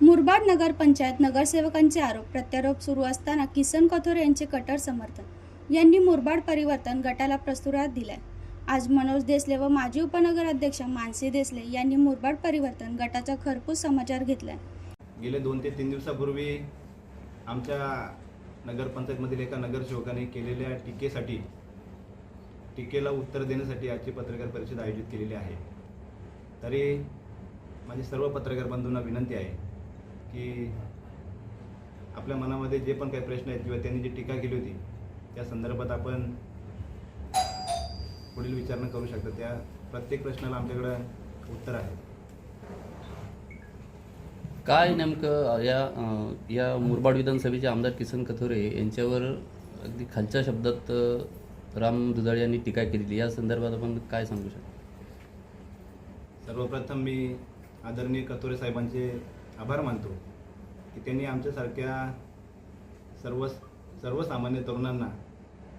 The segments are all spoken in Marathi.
मुरबाड नगर पंचायत नगरसेवकांचे आरोप प्रत्यारोप सुरू असताना किसन कथोर यांचे कटर समर्थन. यांनी मुरबाड परिवर्तन गटाला प्रस्तुरात दिलाय. आज मनोज देसले व माजी उपनगराध्यक्ष मानसी देसले यांनी मुरबाड परिवर्तन गटाचा खरपूस समाचार घेतलाय. गेले दोन ते तीन दिवसापूर्वी आमच्या नगरपंचायतमधील एका नगरसेवकाने केलेल्या टीकेसाठी टीकेला उत्तर देण्यासाठी आजची पत्रकार परिषद आयोजित केलेली आहे. तरी माझी सर्व पत्रकार बंधूंना विनंती आहे की आपल्या मनामध्ये जे पण काही प्रश्न आहेत किंवा त्यांनी जी टीका केली होती त्या संदर्भात आपण पुढील विचारणा करू शकता. त्या प्रत्येक प्रश्नाला आमच्याकडं उत्तर आहे. काय नेमकं या या मुरबाड विधानसभेचे आमदार किसन कथोरे यांच्यावर अगदी खालच्या शब्दात राम दुधाळे यांनी टीका केलेली या संदर्भात आपण काय सांगू शकतो? सर्वप्रथम मी आदरणीय कथोरे साहेबांचे आभार मानतो की त्यांनी आमच्यासारख्या सर्व सर्वसामान्य तरुणांना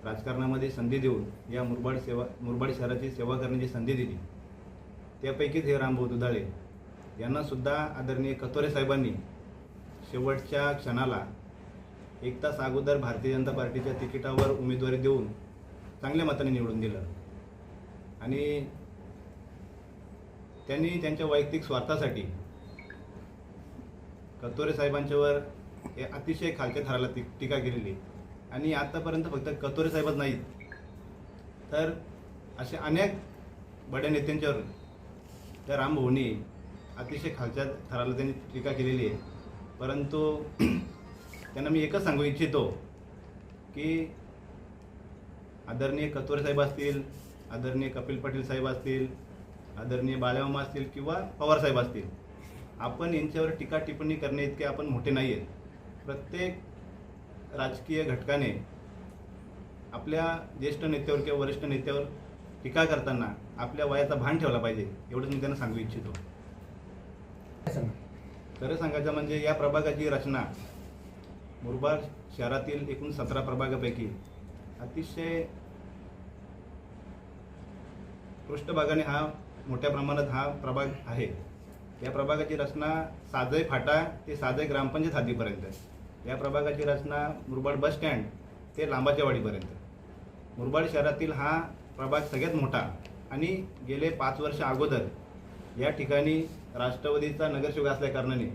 राजकारणामध्ये संधी देऊन या मुरबाड सेवा मुरबाड शहराची सेवा करण्याची संधी दिली. त्यापैकीच हे रामभाऊ दुधाळे यांनासुद्धा आदरणीय कथोरे साहेबांनी शेवटच्या क्षणाला एक तास अगोदर भारतीय जनता पार्टीच्या तिकिटावर उमेदवारी देऊन चांगल्या मताने निवडून दिलं. आणि त्यांनी त्यांच्या वैयक्तिक स्वार्थासाठी कतोरे साहेबांच्यावर हे अतिशय खालच्या थराला टी टीका केलेली आणि आतापर्यंत फक्त कतोरे साहेबच नाहीत. तर असे अनेक बड्या नेत्यांच्यावर त्या रामभाऊनी अतिशय खालच्या थराला त्यांनी टीका केलेली आहे. परंतु त्यांना मी एकच सांगू इच्छितो की आदरणीय कतोरे साहेब असतील आदरणीय कपिल पाटील साहेब असतील आदरणीय बाळामामा असतील किंवा पवार साहेब असतील आपण यांच्यावर टीका टिप्पणी करणे इतके आपण मोठे नाही आहेत प्रत्येक राजकीय घटकाने आपल्या ज्येष्ठ नेत्यावर किंवा वरिष्ठ नेत्यावर टीका करताना आपल्या वयाचा भान ठेवला पाहिजे एवढंच मी त्यांना सांगू इच्छितो. खरं सांगायचं म्हणजे या प्रभागाची रचना मुरबाड शहरातील एकूण सतरा प्रभागापैकी अतिशय पृष्ठभागाने हा मोठ्या प्रमाणात हा प्रभाग आहे. या प्रभागाची रचना साजय फाटा ते साजय ग्रामपंचायत हद्दीपर्यंत या प्रभागाची रचना मुरबाड बस स्टँड ते लांबाच्या वाडीपर्यंत मुरबाड शहरातील हा प्रभाग सगळ्यात मोठा आणि गेले पाच वर्ष अगोदर या ठिकाणी राष्ट्रवादीचा नगरसेवक असल्याकारणाने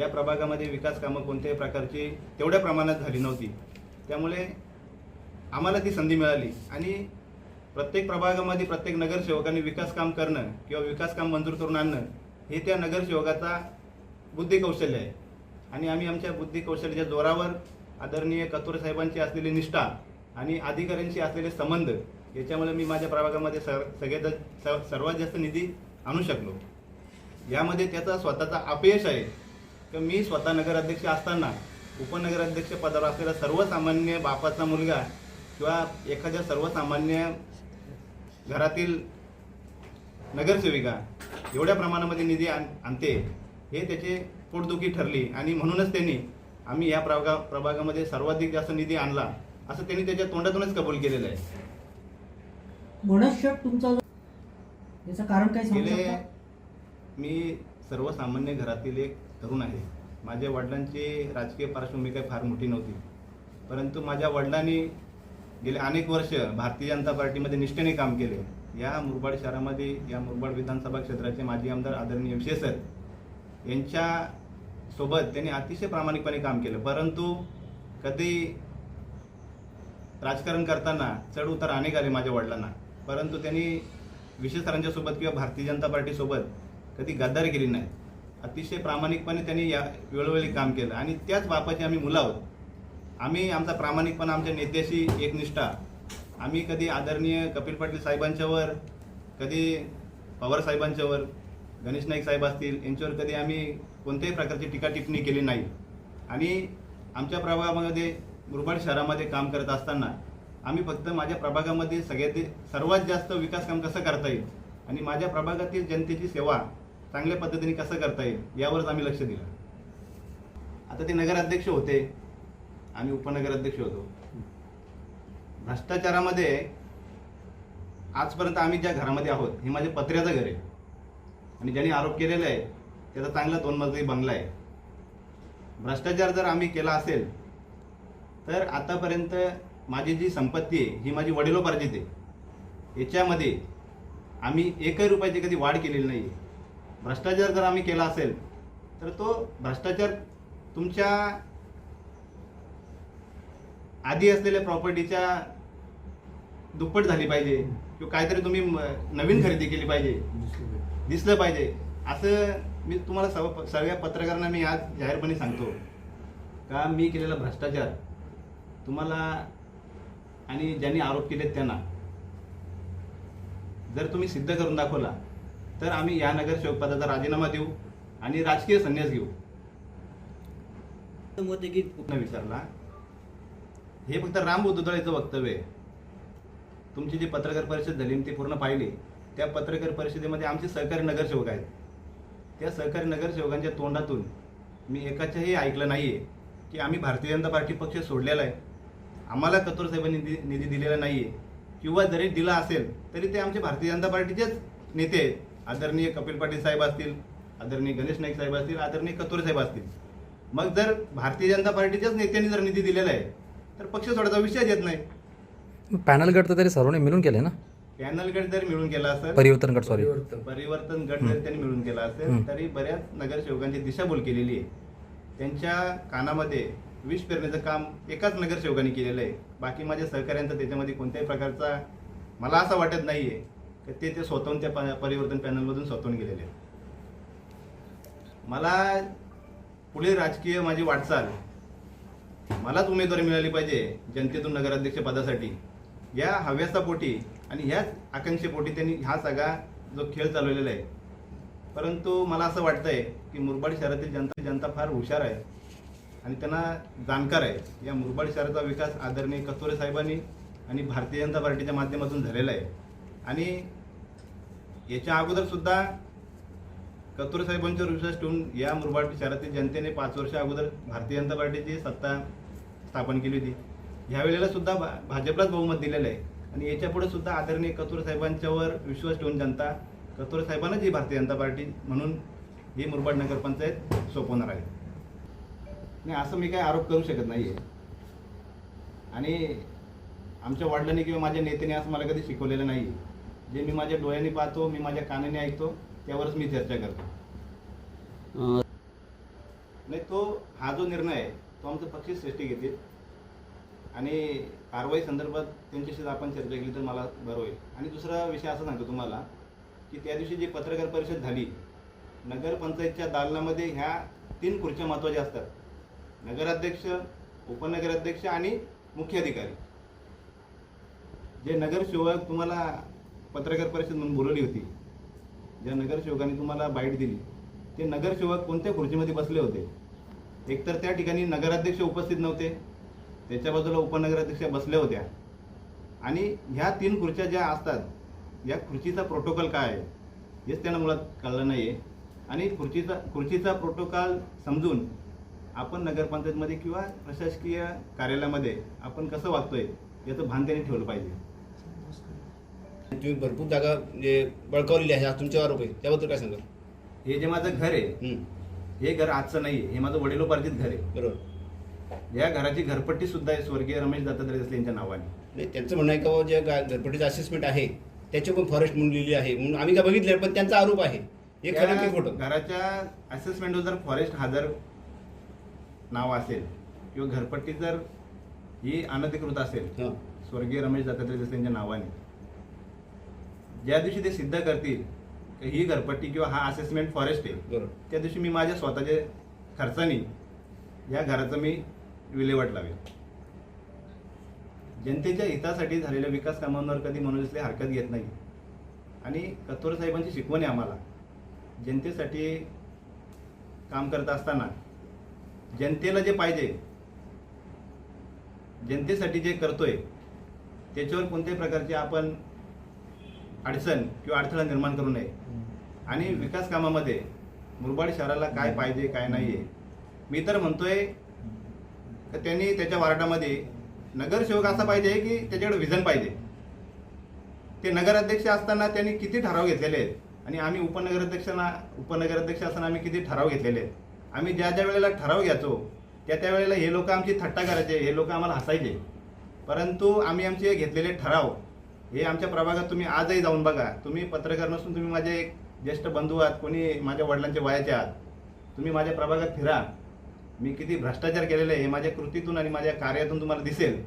या प्रभागामध्ये विकास कामं कोणत्याही प्रकारची तेवढ्या प्रमाणात झाली नव्हती. त्यामुळे आम्हाला ती संधी मिळाली आणि प्रत्येक प्रभागामध्ये प्रत्येक नगरसेवकांनी विकास काम करणं किंवा विकास काम मंजूर करून आणणं हे त्या नगरसेवकाचा बुद्धिकौशल्य आहे. आणि आम्ही आमच्या बुद्धिकौशल्याच्या जोरावर आदरणीय कथोर साहेबांची असलेली निष्ठा आणि अधिकाऱ्यांशी असलेले संबंध याच्यामुळे मी माझ्या प्रभागामध्ये सर सगळ्यात स- सर्वात जास्त निधी आणू शकलो. यामध्ये त्याचा स्वतःचा अपयश आहे. की मी स्वतः नगराध्यक्ष असताना उपनगराध्यक्ष पदावर असलेला सर्वसामान्य बापाचा मुलगा किंवा एखाद्या सर्वसामान्य घरातील नगरसेविका एवढ्या प्रमाणामध्ये निधी आण आणते हे त्याचे पोटदुखी ठरली. आणि म्हणूनच त्यांनी आम्ही या प्रभागा प्रभागामध्ये सर्वाधिक जास्त निधी आणला असं त्यांनी त्याच्या तोंडातूनच कबूल केलेलं आहे. तुमचा याचं कारण काय सांगू गेले शकता? मी सर्वसामान्य घरातील एक तरुण आहे. माझ्या वडिलांची राजकीय पार्श्वभूमी काही फार मोठी नव्हती. परंतु माझ्या वडिलांनी गेले अनेक वर्ष भारतीय जनता पार्टीमध्ये निष्ठेने काम केले. या मुरबाड शहरामध्ये या मुरबाड विधानसभा क्षेत्राचे माजी आमदार आदरणीय विशेष सर यांच्या सोबत त्यांनी अतिशय प्रामाणिकपणे काम केलं. परंतु कधी राजकारण करताना चढ उतार अनेक आले माझ्या वडिलांना. परंतु त्यांनी विशेष सरांच्यासोबत किंवा भारतीय जनता पार्टीसोबत कधी गद्दारी केली नाही. अतिशय प्रामाणिकपणे त्यांनी या वेळोवेळी काम केलं. आणि त्याच बापाचे आम्ही मुलं आहोत. आम्ही आमचा प्रामाणिकपणा आमच्या नेत्याशी एकनिष्ठा आम्ही कधी आदरणीय कपिल पाटील साहेबांच्यावर कधी पवार साहेबांच्यावर गणेश नाईक साहेब असतील यांच्यावर कधी आम्ही कोणत्याही प्रकारची टीका टिप्पणी केली नाही. आणि आमच्या प्रभागामध्ये मुरबाड शहरामध्ये काम करत असताना आम्ही फक्त माझ्या प्रभागामध्ये सगळ्यात सर्वात जास्त विकास काम कसं करता येईल आणि माझ्या प्रभागातील जनतेची सेवा चांगल्या पद्धतीने कसं करता येईल यावरच आम्ही लक्ष दिलं. आता ते नगराध्यक्ष होते. आम्ही उपनगराध्यक्ष होतो. भ्रष्टाचारामध्ये आजपर्यंत आम्ही ज्या घरामध्ये आहोत हे माझे पत्र्याचं घर आहे. आणि ज्यांनी आरोप केलेला आहे त्याचा चांगला दोन मजली बंगला आहे. भ्रष्टाचार जर आम्ही केला असेल तर आतापर्यंत माझी जी संपत्ती आहे ही माझी वडिलोपार्जित आहे. याच्यामध्ये आम्ही एकही रुपयाची कधी वाढ केलेली नाही भ्रष्टाचार जर आम्ही केला असेल तर तो भ्रष्टाचार तुमच्या आधी असलेल्या प्रॉपर्टीच्या दुप्पट झाली पाहिजे. किंवा काहीतरी तुम्ही म- नवीन खरेदी केली पाहिजे. दिसलं पाहिजे. असं मी तुम्हाला सर्व सगळ्या पत्रकारांना मी आज जाहीरपणे सांगतो. का मी केलेला भ्रष्टाचार तुम्हाला आणि ज्यांनी आरोप केलेत त्यांना जर तुम्ही सिद्ध करून दाखवला तर आम्ही या नगर पदाचा राजीनामा देऊ आणि राजकीय संन्यास घेऊ. मत आहे की न विचारला हे फक्त राम बुद्धुदळेचं वक्तव्य आहे. तुमची जी पत्रकार परिषद झाली मी ती पूर्ण पाहिली त्या पत्रकार परिषदेमध्ये आमचे सहकारी नगरसेवक आहेत. त्या सहकारी नगरसेवकांच्या तोंडातून मी एकाच्याही ऐकलं नाही आहे की आम्ही भारतीय जनता पार्टी पक्ष सोडलेला आहे. आम्हाला कतोर साहेबांनी निधी निधी दिलेला आहे किंवा जरी दिला असेल तरी ते आमचे भारतीय जनता पार्टीचेच नेते आहेत. आदरणीय कपिल पाटील साहेब असतील आदरणीय गणेश नाईक साहेब असतील आदरणीय कतोरे साहेब असतील. मग जर भारतीय जनता पार्टीच्याच नेत्यांनी जर निधी दिलेला आहे तर पक्ष सोडायचा विषयच येत नाही. पॅनल गट तर तरी सर्वांनी मिळून केले ना? पॅनल गट जरी मिळून केला असेल परिवर्तन गट सॉरी परिवर्तन. गट जरी त्यांनी मिळून केला असेल. तरी बऱ्याच नगरसेवकांची दिशाभूल केलेली आहे. त्यांच्या कानामध्ये विष पेरण्याचं काम एकाच नगरसेवकांनी केलेलं आहे. बाकी माझ्या सहकाऱ्यांचं त्याच्यामध्ये कोणत्याही प्रकारचा मला असं वाटत नाहीये की ते ते स्वतःहून त्या परिवर्तन पॅनलमधून स्वतःहून गेलेले आहेत. मला पुढे राजकीय माझी वाटचाल मलाच उमेदवारी मिळाली पाहिजे जनतेतून नगराध्यक्ष पदासाठी. या हव्यासापोटी आणि ह्याच आकांक्षेपोटी त्यांनी हा सगळा जो खेळ चालवलेला आहे. परंतु मला असं वाटतं आहे की मुरबाड शहरातील जनता जनता फार हुशार आहे आणि त्यांना जाणकार आहे. या मुरबाड शहराचा विकास आदरणीय कस्तुरे साहेबांनी आणि भारतीय जनता पार्टीच्या माध्यमातून झालेला आहे. आणि याच्या अगोदरसुद्धा सुद्धा साहेबांच्यावर विश्वास ठेवून या मुरबाड शहरातील जनतेने पाच वर्ष अगोदर भारतीय जनता पार्टीची सत्ता स्थापन केली होती. ह्या वेळेला सुद्धा भा- भाजपलाच बहुमत दिलेलं आहे. आणि याच्यापुढे सुद्धा आदरणीय कतुरे साहेबांच्यावर विश्वास ठेवून जनता कतुरे साहेबांनाच ही भारतीय जनता पार्टी म्हणून ही मुरबाड नगरपंचायत सोपवणार आहे. नाही असं मी काही आरोप करू शकत नाही आहे आणि आमच्या वडिलांनी किंवा माझ्या नेत्याने असं मला कधी शिकवलेलं नाही जे मी माझ्या डोळ्यांनी पाहतो मी माझ्या कानाने ऐकतो त्यावरच मी चर्चा करतो. नाही तो हा जो निर्णय आहे तो आमचं पक्षी श्रेष्ठी घेतील. आणि कारवाई संदर्भात त्यांच्याशी आपण चर्चा केली तर मला बरं होईल. आणि दुसरा विषय असा सांगतो तुम्हाला की त्या दिवशी जी पत्रकार परिषद झाली नगरपंचायतच्या दालनामध्ये ह्या तीन खुर्च्या महत्त्वाच्या असतात. नगराध्यक्ष उपनगराध्यक्ष आणि मुख्याधिकारी. जे नगरसेवक तुम्हाला पत्रकार परिषद म्हणून बोलवली होती ज्या नगरसेवकांनी तुम्हाला बाईट दिली ते नगरसेवक कोणत्या खुर्चीमध्ये बसले होते? एकतर त्या ठिकाणी नगराध्यक्ष उपस्थित नव्हते त्याच्या बाजूला उपनगराध्यक्ष बसल्या होत्या. आणि ह्या तीन खुर्च्या ज्या असतात या खुर्चीचा प्रोटोकॉल काय आहे हेच त्यांना मुळात कळलं नाही आहे आणि खुर्चीचा खुर्चीचा प्रोटोकॉल समजून आपण नगरपंचायतमध्ये किंवा प्रशासकीय कार्यालयामध्ये आपण कसं वागतोय याचं भान त्यांनी ठेवलं पाहिजे. तुम्ही भरपूर जागा म्हणजे बळकावलेली आहे. हा तुमचे आरोप आहे त्याबद्दल काय सांगाल? हे जे माझं घर आहे हे घर आजचं नाही आहे हे माझं वडिलोपार्जित घर आहे. बरोबर. या घराची घरपट्टी सुद्धा आहे. स्वर्गीय रमेश दत्तात्रय देसाई यांच्या नावाने. नाही त्यांचं म्हणणं आहे का बाबा जे घरपट्टीचं असेसमेंट आहे त्याचे पण फॉरेस्ट म्हणून लिहिली आहे. म्हणून आम्ही काय बघितले पण त्यांचा आरोप आहे. हे खरं की खोटं. घराच्या असेसमेंटवर जर फॉरेस्ट हजर नाव असेल किंवा घरपट्टी जर ही अनधिकृत असेल हां. स्वर्गीय रमेश दत्तात्रय देसाई यांच्या नावाने ज्या दिवशी ते सिद्ध करतील की ही घरपट्टी किंवा हा असेसमेंट फॉरेस्ट आहे बरोबर. त्या दिवशी मी माझ्या स्वतःच्या खर्चाने या घराचं मी विल्हेवाट लावेल. जनतेच्या हितासाठी झालेल्या विकास कामांवर कधी मनोजले हरकत घेत नाही. आणि कतोर साहेबांची शिकवण आहे आम्हाला. जनतेसाठी काम करत असताना जनतेला जे पाहिजे जनतेसाठी जे करतोय त्याच्यावर कोणत्याही प्रकारची आपण अडचण किंवा अडथळा निर्माण करू नये. आणि विकास कामामध्ये मुरबाड शहराला काय पाहिजे काय नाही आहे मी तर म्हणतोय तर त्यांनी त्याच्या वार्डामध्ये नगरसेवक असा पाहिजे की त्याच्याकडे विजन पाहिजे. ते नगराध्यक्ष असताना त्यांनी किती ठराव घेतलेले आहेत? आणि आम्ही उपनगराध्यक्षांना उपनगराध्यक्ष असताना आम्ही किती ठराव घेतलेले आहेत? आम्ही ज्या ज्या वेळेला ठराव घ्यायचो त्या त्या वेळेला हे लोक आमची थट्टा करायचे हे लोक आम्हाला हसायचे. परंतु आम्ही आमचे घेतलेले ठराव हे आमच्या प्रभागात तुम्ही आजही जाऊन बघा. तुम्ही पत्रकार नसून तुम्ही माझे एक ज्येष्ठ बंधू आहात कोणी माझ्या वडिलांच्या वयाचे आहात. तुम्ही माझ्या प्रभागात फिरा. मी किती भ्रष्टाचार केलेले आहे हे माझ्या कृतीतून आणि माझ्या कार्यातून तुम्हाला दिसेल.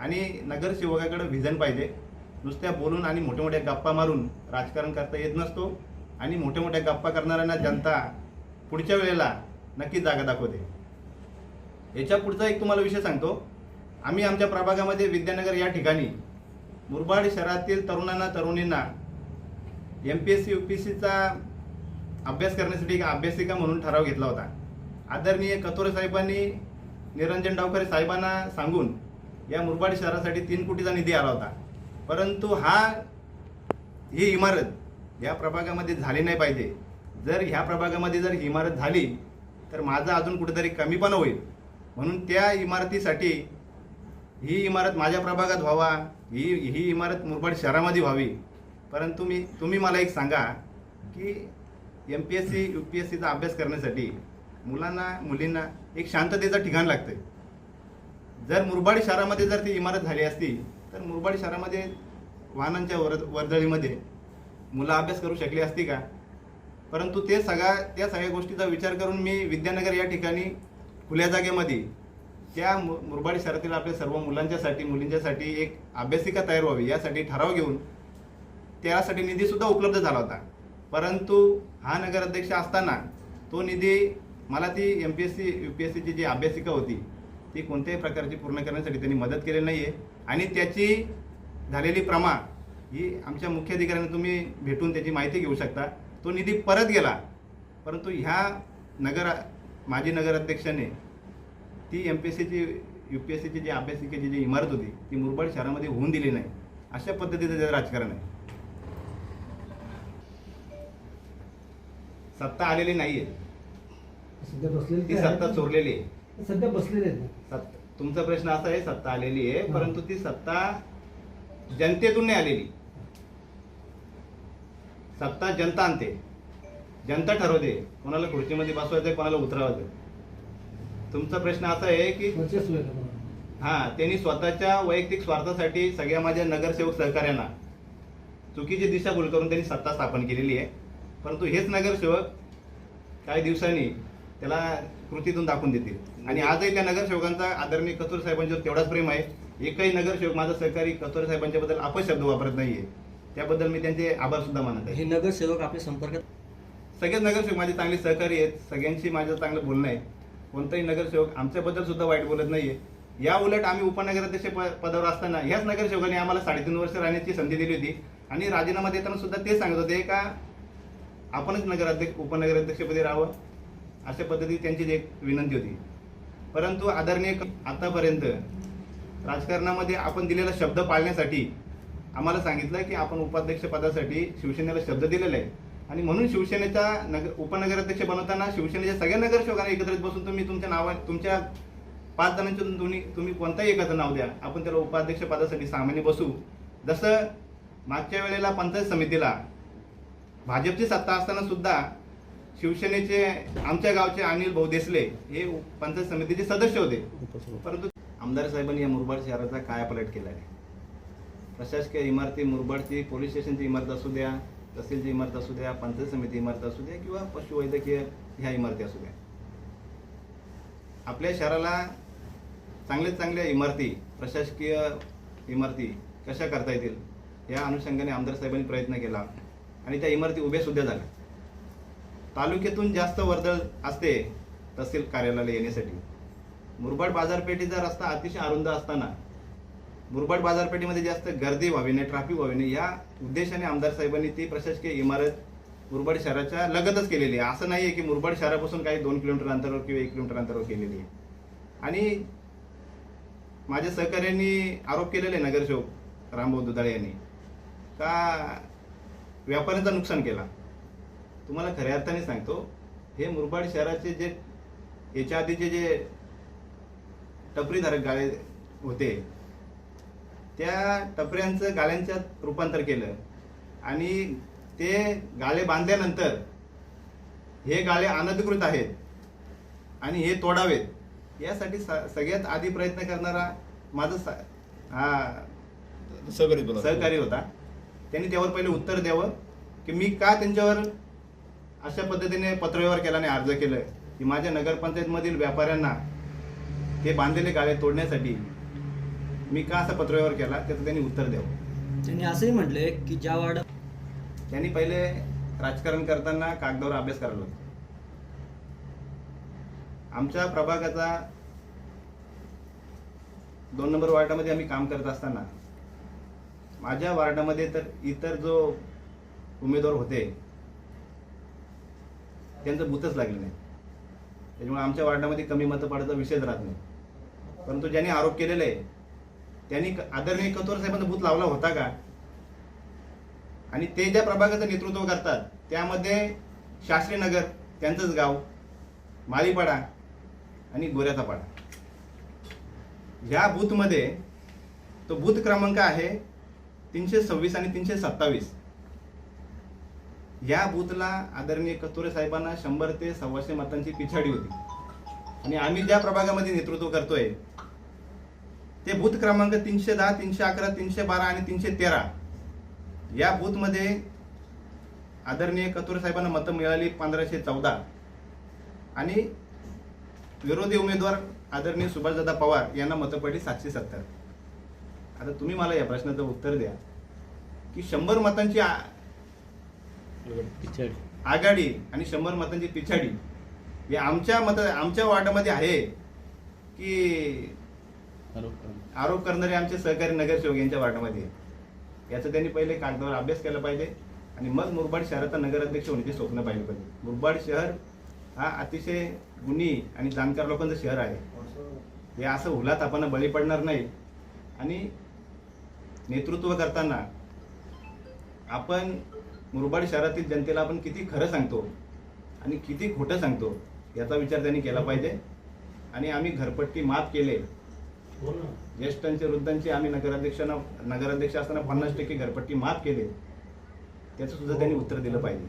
आणि नगरसेवकाकडे व्हिजन पाहिजे. नुसत्या बोलून आणि मोठ्या मोठ्या गप्पा मारून राजकारण करता येत नसतो. आणि मोठ्या मोठ्या गप्पा करणाऱ्यांना जनता पुढच्या वेळेला नक्की जागा दाखवते. याच्या पुढचा एक तुम्हाला विषय सांगतो. आम्ही आमच्या प्रभागामध्ये विद्यानगर या ठिकाणी मुरबाड शहरातील तरुणांना तरुणींना M P S C U P सीचा अभ्यास करण्यासाठी एक अभ्यासिका म्हणून ठराव घेतला होता. आदरणीय कथोरे साहेबांनी निरंजन डावकरे साहेबांना सांगून या मुरबाड शहरासाठी तीन कोटीचा निधी आला होता. परंतु हा ही इमारत या प्रभागामध्ये झाली नाही पाहिजे. जर ह्या प्रभागामध्ये जर ही इमारत झाली तर माझा अजून कुठेतरी कमीपणा होईल. म्हणून त्या इमारतीसाठी ही इमारत माझ्या प्रभागात व्हावा ही ही इमारत मुरबाड शहरामध्ये व्हावी. परंतु मी तुम्ही मला एक सांगा की M P S C U P S सीचा अभ्यास करण्यासाठी मुलांना मुलींना एक शांततेचं ठिकाण लागतं जर मुरबाड शहरामध्ये जर ती इमारत झाली असती तर मुरबाड शहरामध्ये वाहनांच्या वर वर्दळीमध्ये मुलं अभ्यास करू शकली असती का? परंतु ते सगळ्या त्या सगळ्या गोष्टीचा विचार करून मी विद्यानगर या ठिकाणी खुल्या जागेमध्ये त्या मु मुरबाड शहरातील आपल्या सर्व मुलांच्यासाठी मुलींच्यासाठी एक अभ्यासिका तयार व्हावी यासाठी ठराव घेऊन त्यासाठी निधीसुद्धा उपलब्ध झाला होता. परंतु हा नगराध्यक्ष असताना तो निधी मला ती M P S C U P S सीची जी अभ्यासिका होती ती कोणत्याही प्रकारची पूर्ण करण्यासाठी त्यांनी मदत केलेली नाही आहे आणि त्याची झालेली प्रमा ही आमच्या मुख्याधिकाऱ्यांना तुम्ही भेटून त्याची माहिती घेऊ शकता. तो निधी परत गेला. परंतु ह्या नगर माजी नगराध्यक्षाने ती एम पी एस सीची यू पी एस सीची जी अभ्यासिकेची जी इमारत होती ती मुरबाड शहरामध्ये होऊन दिली नाही. अशा पद्धतीचं त्याचं राजकारण आहे. सत्ता आलेली नाही आहे सध्या बसलेले ती सत्ता. चोरलेली आहे सध्या बसलेले आहेत ना. सत्ता तुमचा प्रश्न असा आहे सत्ता आलेली आहे. परंतु ती सत्ता जनतेतून नाही आलेली सत्ता जनता आणते जनता ठरवते कोणाला खुर्चीमध्ये बसवायचं कोणाला उतरवायचं तुमचा प्रश्न असा आहे की वर्चस्व आहे. हा त्यांनी स्वतःच्या वैयक्तिक स्वार्थासाठी सगळ्या माझ्या नगरसेवक सहकार्यांना चुकीची दिशाभूल करून त्यांनी सत्ता स्थापन केलेली आहे परंतु हेच नगरसेवक काही दिवसांनी त्याला कृतीतून दाखवून देतील आणि आजही त्या नगरसेवकांचा आदरणीय कस्तुर साहेबांच्यावर तेवढाच प्रेम आहे. एकही नगरसेवक माझा सहकारी कस्तुर साहेबांच्या बद्दल अपशब्द वापरत नाहीये. त्याबद्दल मी त्यांचे आभार सुद्धा मानत आहे. हे नगरसेवक आपल्या संपर्कात सगळेच नगरसेवक माझे चांगले सहकारी आहेत. सगळ्यांशी माझं चांगलं बोलणं आहे. कोणताही नगरसेवक आमच्याबद्दल सुद्धा वाईट बोलत नाहीये. या उलट आम्ही उपनगराध्यक्ष पदावर असताना ह्याच नगरसेवकांनी आम्हाला साडेतीन वर्ष राहण्याची संधी दिली होती. आणि राजीनामा देताना सुद्धा ते सांगत होते का आपणच नगराध्यक्ष उपनगराध्यक्षपदी राहावं. अशा पद्धती त्यांची एक विनंती होती. परंतु आदरणीय आतापर्यंत राजकारणामध्ये आपण दिलेला शब्द पाळण्यासाठी आम्हाला सांगितलं की आपण उपाध्यक्षपदासाठी शिवसेनेला शब्द दिलेला आहे. आणि म्हणून शिवसेनेचा नगर उपनगराध्यक्ष बनवताना शिवसेनेच्या सगळ्या नगरसेवकांना एकत्रित बसून तुम्ही तुमच्या नावा तुमच्या पाच जणांच्या तुम्ही तुम्ही कोणताही एखादं नाव द्या. आपण त्याला उपाध्यक्ष पदासाठी सामान्य बसू. जसं मागच्या वेळेला पंचायत समितीला भाजपची सत्ता असताना सुद्धा शिवसेनेचे आमच्या गावचे अनिल भाऊ देसले हे पंचायत समितीचे सदस्य होते. परंतु आमदार साहेबांनी या मुरबाड शहराचा कायापलट केला आहे. प्रशासकीय इमारती मुरबाडची पोलीस स्टेशनची इमारत असू द्या तहसीलची इमारत असू द्या पंचायत समिती इमारत असू द्या किंवा पशुवैद्यकीय ह्या इमारती असू द्या. आपल्या शहराला चांगल्या चांगल्या इमारती प्रशासकीय इमारती कशा करता येतील या अनुषंगाने आमदार साहेबांनी प्रयत्न केला आणि त्या इमारती उभ्या सुद्धा झाल्या. तालुक्यातून जास्त वर्दळ असते तहसील कार्यालयाला येण्यासाठी. मुरबाड बाजारपेठेचा रस्ता अतिशय अरुंद असताना मुरबाड बाजारपेठेमध्ये जास्त गर्दी व्हावी नाही ट्रॅफिक व्हावी नाही. या उद्देशाने आमदार साहेबांनी ती प्रशासकीय इमारत मुरबाड शहराच्या लगतच केलेली आहे. असं नाही आहे की मुरबाड शहरापासून काही दोन किलोमीटर अंतरावर किंवा एक किलोमीटर अंतरावर केलेली आहे. आणि माझ्या सहकार्यांनी आरोप केलेले आहे नगरसेवक रामभाऊ दुधाळे यांनी का व्यापाऱ्यांचं नुकसान केला. तुम्हाला खऱ्या अर्थाने सांगतो हे मुरबाड शहराचे जे याच्या आधीचे जे टपरीधारक गाळे होते त्या टपऱ्यांचं गाळ्यांच्यात रूपांतर केलं. आणि ते गाळे बांधल्यानंतर हे गाळे अनधिकृत आहेत आणि हे तोडावेत. यासाठी स- सगळ्यात आधी प्रयत्न करणारा माझं सा- हा सहकारी होता. त्यांनी त्यावर पहिले उत्तर द्यावं की मी का त्यांच्यावर अशा पद्धतीने पत्रव्यवहार केला आणि अर्ज केलं की माझ्या नगरपंचायतमधील व्यापाऱ्यांना ते बांधलेले गाळे तोडण्यासाठी मी का असा पत्रव्यवहार केला त्याचं त्यांनी उत्तर द्यावं. त्यांनी असंही म्हटले की ज्या वार्ड त्यांनी पहिले राजकारण करताना कागदावर अभ्यास करायला आमच्या प्रभागाचा दोन नंबर वार्डामध्ये आम्ही काम करत असताना माझ्या वार्डामध्ये तर इतर जो उमेदवार होते त्यांचं बूथच लागलं नाही. त्याच्यामुळे आमच्या वार्डामध्ये कमी मतं पडायचा विषयच राहत नाही. परंतु ज्यांनी आरोप केलेले आहे त्यांनी क- आदरणीय कथोर साहेबांचा भूत लावला होता का? आणि ते ज्या प्रभागाचं नेतृत्व करतात त्यामध्ये शास्त्री नगर त्यांचंच गाव माळीपाडा आणि गोऱ्याचा पाडा. ह्या बूथमध्ये तो बूथ क्रमांक आहे तीनशे सव्वीस आणि तीनशे सत्तावीस. या बूथला आदरणीय कतुरे साहेबांना शंभर ते सव्वाशे मतांची पिछाडी होती. आणि आम्ही ज्या प्रभागामध्ये नेतृत्व करतोय ते बूथ क्रमांक तीनशे दहा तीनशे अकरा तीनशे बारा आणि तीनशे तेरा. या बूथमध्ये आदरणीय कतुरे साहेबांना मतं मिळाली पंधराशे चौदा. आणि विरोधी उमेदवार आदरणीय सुभाषदादा पवार यांना मतं पडली सातशे सत्तर. आता तुम्ही मला या प्रश्नाचं उत्तर द्या की शंभर मतांची आ- पिछाडी. आघाडी आणि शंभर मतांची पिछाडी. हे आमच्या मत आमच्या वार्डामध्ये आहे की आरोप करा. आरोप करणारे आमचे सहकारी नगरसेवक यांच्या वार्डामध्ये. याचा त्यांनी पहिले कागदावर अभ्यास केला पाहिजे आणि मग मुरबाड शहराचा नगराध्यक्ष होण्याचे स्वप्न पाहिलं पाहिजे. मुरबाड शहर हा अतिशय गुणी आणि जाणकार लोकांचं शहर आहे. हे असं हुलात आपण बळी पडणार नाही. आणि नेतृत्व करताना आपण मुरबाड शहरातील जनतेला आपण किती खरं सांगतो आणि किती खोटं सांगतो याचा विचार त्यांनी केला पाहिजे. आणि आम्ही घरपट्टी माफ केले. ज्येष्ठांचे वृद्धांचे आम्ही नगराध्यक्षांना नगराध्यक्ष असताना पन्नास टक्के घरपट्टी माफ केले. त्याचं सुद्धा त्यांनी उत्तर दिलं पाहिजे.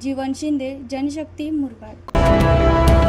जीवन शिंदे जनशक्ती मुरबाड.